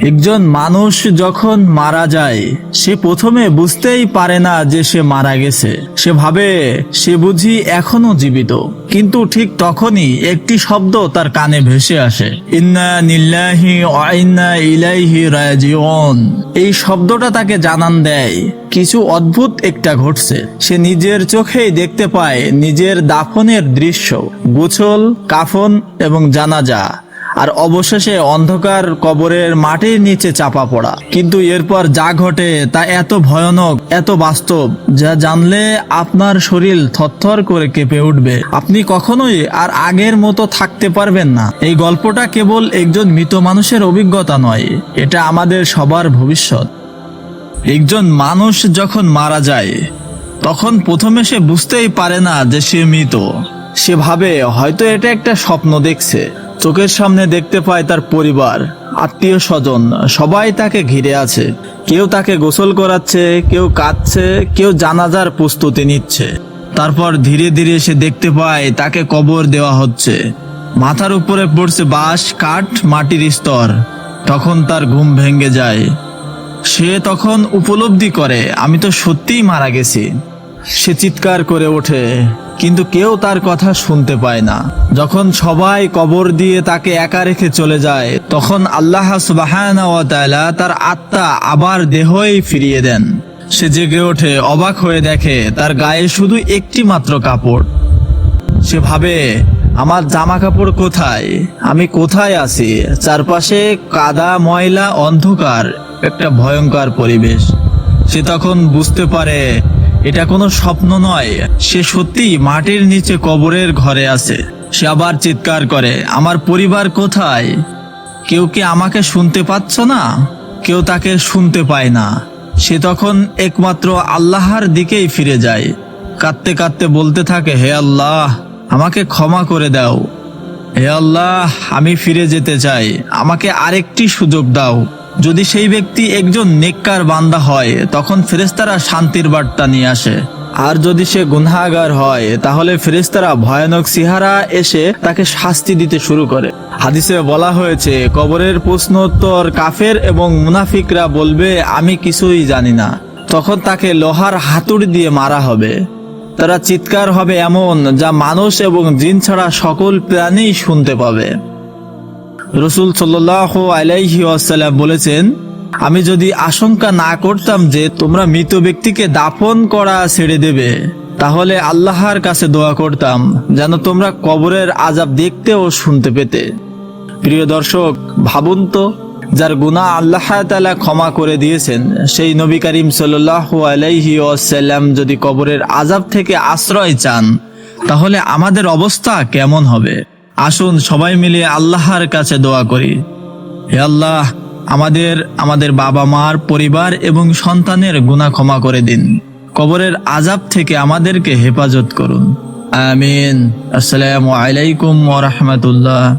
একজন মানুষ যখন মারা যায়, সে প্রথমে বুঝতেই পারে না যে সে মারা গেছে। সে ভাবে, সে বুঝি এখনও জীবিত। কিন্তু ঠিক তখনই একটি শব্দ তার কানে ভেসে আসে। নিল্লাহি এই শব্দটা তাকে জানান দেয়, কিছু অদ্ভুত একটা ঘটছে। সে নিজের চোখেই দেখতে পায় নিজের দাফনের দৃশ্য। গোছল, কাফন এবং জানাজা। আর অবশেষে অন্ধকার কবরের মাটির নিচে চাপা পড়া। কিন্তু এরপর যা ঘটে তা এত ভয়ানক, এত বাস্তব, যা জানলে আপনার শরীর থরথর করে কেঁপে উঠবে। আপনি কখনোই আর আগের মতো থাকতে পারবেন না। এই গল্পটা কেবল একজন মৃত মানুষের অভিজ্ঞতা নয়, এটা আমাদের সবার ভবিষ্যৎ। একজন মানুষ যখন মারা যায়, তখন প্রথমে সে বুঝতেই পারে না যে সে মৃত। সে ভাবে হয়তো এটা একটা স্বপ্ন দেখছে। চোখের সামনে দেখতে পায় তার পরিবার, আত্মীয় স্বজন। সবাই তাকে ঘিরে আছে। কেউ তাকে গোসল করাচ্ছে, কেউ কাঁদছে, কেউ জানাজার প্রস্তুতি নিচ্ছে। তারপর ধীরে ধীরে সে দেখতে পায় তাকে কবর দেওয়া হচ্ছে। মাথার উপরে পড়ছে বাঁশ, কাঠ, মাটির স্তর। তখন তার ঘুম ভেঙে যায়। সে তখন উপলব্ধি করে, আমি তো সত্যিই মারা গেছি। সে চিৎকার করে ওঠে। কিন্তু কেউ তার কথা শুনতে পায় না। যখন সবাই কবর দিয়ে তাকে একা রেখে চলে যায়, তখন আল্লাহ তাআলা তার আত্মা আবার দেহই ফিরিয়ে দেন। সে জেগে ওঠে, অবাক হয়ে দেখে তার গায়ে শুধু একটি মাত্র কাপড়। সে ভাবে, আমার জামা কাপড় কোথায়? আমি কোথায় আছি? চারপাশে কাদা, ময়লা, অন্ধকার, একটা ভয়ঙ্কর পরিবেশ। সে তখন বুঝতে পারে এটা কোনো স্বপ্ন নয়। সে সত্যি মাটির নিচে কবরের ঘরে আছে। সে আবার চিৎকার করে, আমার পরিবার কোথায়? কেউ কি আমাকে শুনতে পাচ্ছ না? কেউ তাকে শুনতে পায় না। সে তখন একমাত্র আল্লাহর দিকেই ফিরে যায়। কাঁদতে কাঁদতে বলতে থাকে, হে আল্লাহ, আমাকে ক্ষমা করে দাও। হে আল্লাহ, আমি ফিরে যেতে চাই। আমাকে আরেকটি সুযোগ দাও। যদি সেই ব্যক্তি একজন নেককার বান্দা হয়, তখন ফেরেস্তারা শান্তির বার্তা নিয়ে আসে। আর যদি সে গুনাগার হয়, তাহলে ফেরেস্তারা ভয়ানক সিহারা এসে তাকে শাস্তি দিতে শুরু করে। হাদিসে বলা হয়েছে, কবরের প্রশ্নোত্তর কাফের এবং মুনাফিকরা বলবে, আমি কিছুই জানি না। তখন তাকে লোহার হাতুড়ি দিয়ে মারা হবে। তারা চিৎকার হবে এমন যা মানুষ এবং জিন ছাড়া সকল প্রাণী শুনতে পাবে। রসুল সাল্লাহ আলাইহি আসাল্লাম বলেছেন, আমি যদি আশঙ্কা না করতাম যে তোমরা মৃত ব্যক্তিকে দাফন করা ছেড়ে দেবে, তাহলে আল্লাহর কাছে দোয়া করতাম, যেন তোমরা কবরের আজাব দেখতে ও শুনতে পেতে। প্রিয় দর্শক, ভাবুন তো, যার গুনাহ আল্লাহ তালা ক্ষমা করে দিয়েছেন, সেই নবী করিম সাল্লাল্লাহু আলাইহি ওয়াসাল্লাম যদি কবরের আজাব থেকে আশ্রয় চান, তাহলে আমাদের অবস্থা কেমন হবে? আসুন সবাই মিলে আল্লাহর কাছে দোয়া করি। হে আল্লাহ, আমাদের আমাদের বাবা মার পরিবার এবং সন্তানের গুণা ক্ষমা করে দিন। কবরের আজাব থেকে আমাদেরকে হেফাজত করুন। আমিন। আসসালামু আলাইকুম ওরহমতুল্লাহ রাহমাতুল্লাহ।